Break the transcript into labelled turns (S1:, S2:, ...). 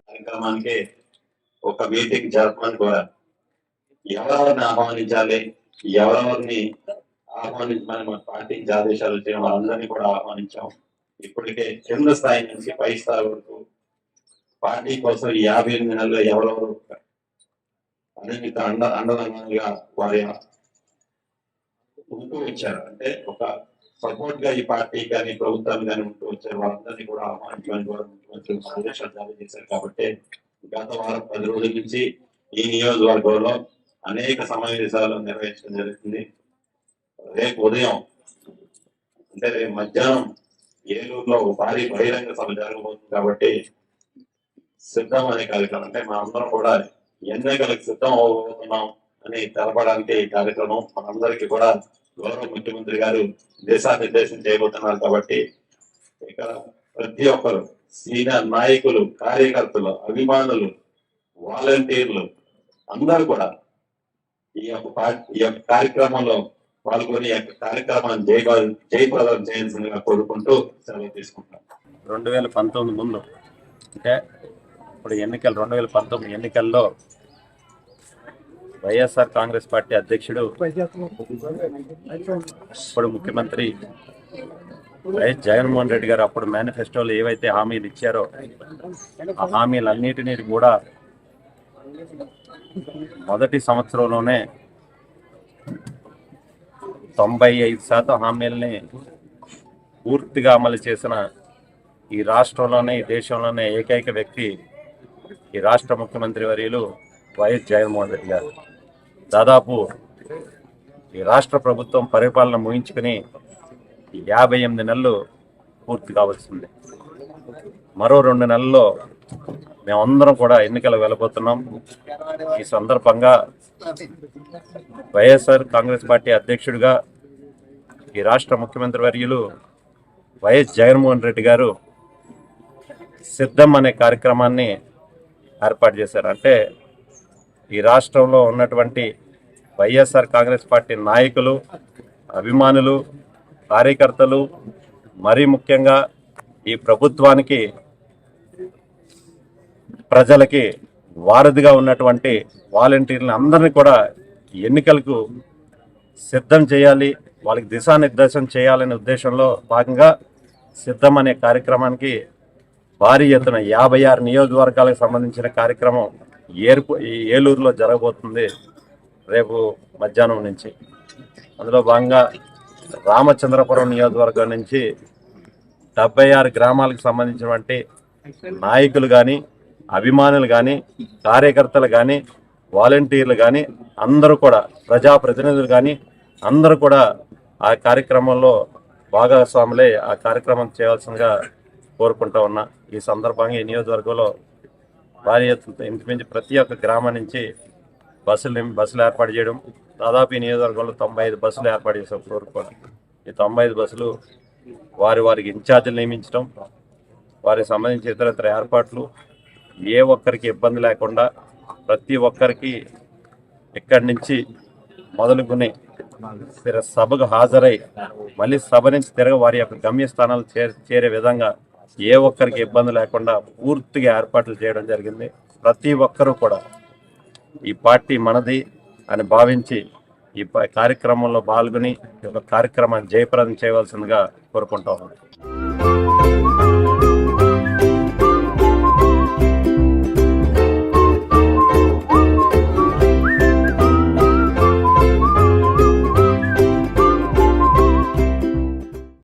S1: కార్యక్రమానికి ఒక మీటింగ్ జరపమని కూడా ఎవరెవరిని ఆహ్వానించాలి ఎవరెవరిని ఆహ్వానించమని మన పార్టీకి ఆదేశాలు వచ్చిన వాళ్ళందరినీ కూడా ఆహ్వానించాం. ఇప్పటికే కింద స్థాయి నుంచి పై స్థాయి వరకు పార్టీ కోసం యాభై ఎనిమిది నెలలు ఎవరెవరు అన్నింటి అండ అండదండలుగా వారి ఉంటూ వచ్చారు. అంటే ఒక సపోర్ట్గా ఈ పార్టీ కానీ ప్రభుత్వం కానీ ఉంటూ వచ్చారు. వాళ్ళందరినీ కూడా ఆహ్వానించమని కూడా ముఖ్యమంత్రి సందేశాలు జారీ చేశారు. కాబట్టి గత వారం పది రోజుల నుంచి ఈ నియోజకవర్గంలో అనేక సమావేశాలు నిర్వహించడం జరుగుతుంది. రేపు ఉదయం అంటే రేపు మధ్యాహ్నం ఏలూరులో భారీ బహిరంగ సభ జరగబోతుంది. కాబట్టి సిద్ధం అనే కార్యక్రమం అంటే మనందరం కూడా ఎన్నికలకు సిద్ధం అవబోతున్నాం అని తెలపడానికి ఈ కార్యక్రమం మనందరికీ కూడా గౌరవ ముఖ్యమంత్రి గారు దిశానిర్దేశం చేయబోతున్నారు కాబట్టి ఇక్కడ ప్రతి ఒక్కరు సీనియర్ నాయకులు కార్యకర్తలు అభిమానులు వాలంటీర్లు అందరూ కూడా ఈ యొక్క పా- ఈ యొక్క కార్యక్రమంలో పాల్గొని ఈ యొక్క కార్యక్రమాన్ని జయ జయప్రదం చేయాల్సిందిగా కోరుకుంటూ సెలవు తీసుకుంటాం
S2: రెండు వేల పంతొమ్మిది ముందు అంటే ఇప్పుడు ఎన్నికలు రెండు వేల పంతొమ్మిది ఎన్నికల్లో వైఎస్ఆర్ కాంగ్రెస్ పార్టీ అధ్యక్షుడు ఇప్పుడు ముఖ్యమంత్రి వైఎస్ జగన్మోహన్ రెడ్డి గారు అప్పుడు మేనిఫెస్టోలో ఏవైతే హామీలు ఇచ్చారో ఆ హామీలన్నిటినీ కూడా మొదటి సంవత్సరంలోనే తొంభై ఐదు శాతం హామీలని పూర్తిగా అమలు చేసిన ఈ రాష్ట్రంలోనే ఈ దేశంలోనే ఏకైక వ్యక్తి ఈ రాష్ట్ర ముఖ్యమంత్రి వర్యులు వైఎస్ జగన్మోహన్ రెడ్డి గారు. దాదాపు ఈ రాష్ట్ర ప్రభుత్వం పరిపాలన ముగించుకుని యాభై ఎనిమిది నెలలు పూర్తి కావాల్సింది. మరో రెండు నెలల్లో మేమందరం కూడా ఎన్నికలు వెళ్ళబోతున్నాం. ఈ సందర్భంగా వైఎస్ఆర్ కాంగ్రెస్ పార్టీ అధ్యక్షుడిగా ఈ రాష్ట్ర ముఖ్యమంత్రి వర్యులు వైఎస్ జగన్మోహన్ రెడ్డి గారు సిద్ధం అనే కార్యక్రమాన్ని ఏర్పాటు చేశారు. అంటే ఈ రాష్ట్రంలో ఉన్నటువంటి వైఎస్ఆర్ కాంగ్రెస్ పార్టీ నాయకులు అభిమానులు కార్యకర్తలు మరీ ముఖ్యంగా ఈ ప్రభుత్వానికి ప్రజలకి వారధిగా ఉన్నటువంటి వాలంటీర్లను అందరినీ కూడా ఎన్నికలకు సిద్ధం చేయాలి వాళ్ళకి దిశానిర్దేశం చేయాలనే ఉద్దేశంలో భాగంగా సిద్ధం అనే కార్యక్రమానికి భారీ ఎత్తున యాభై ఆరు నియోజకవర్గాలకు సంబంధించిన కార్యక్రమం ఏర్పు ఈ ఏలూరులో జరగబోతుంది. రేపు మధ్యాహ్నం నుంచి. అందులో భాగంగా రామచంద్రపురం నియోజకవర్గం నుంచి డెబ్బై ఆరు గ్రామాలకు సంబంధించినటువంటి నాయకులు కానీ అభిమానులు కానీ కార్యకర్తలు కానీ వాలంటీర్లు కానీ అందరూ కూడా ప్రజాప్రతినిధులు కానీ అందరూ కూడా ఆ కార్యక్రమంలో భాగస్వాములై ఆ కార్యక్రమం చేయాల్సిందిగా కోరుకుంటా ఉన్నా. ఈ సందర్భంగా ఈ నియోజకవర్గంలో భారీ ఎత్తున ఇంచుమించు ప్రతి ఒక్క గ్రామం నుంచి బస్సులు బస్సులు ఏర్పాటు చేయడం దాదాపు ఈ నియోజకవర్గంలో తొంభై ఐదు బస్సులు ఏర్పాటు చేసాం కోరుకోవడం ఈ తొంభై ఐదు బస్సులు వారి వారికి ఇన్ఛార్జీలు నియమించడం వారికి సంబంధించి ఇతర ఏర్పాట్లు ఏ ఒక్కరికి ఇబ్బంది లేకుండా ప్రతి ఒక్కరికి ఇక్కడి నుంచి మొదలుకొని స్థిర సభకు హాజరై మళ్ళీ సభ నుంచి తిరగ వారి యొక్క గమ్యస్థానాలు చే చేరే విధంగా ఏ ఒక్కరికి ఇబ్బంది లేకుండా పూర్తిగా ఏర్పాట్లు చేయడం జరిగింది. ప్రతి ఒక్కరూ కూడా ఈ పార్టీ మనది అని భావించి ఈ ప- కార్యక్రమంలో పాల్గొని ఈ యొక్క కార్యక్రమాన్ని జయప్రదం చేయవలసిందిగా కోరుకుంటా ఉన్నాను.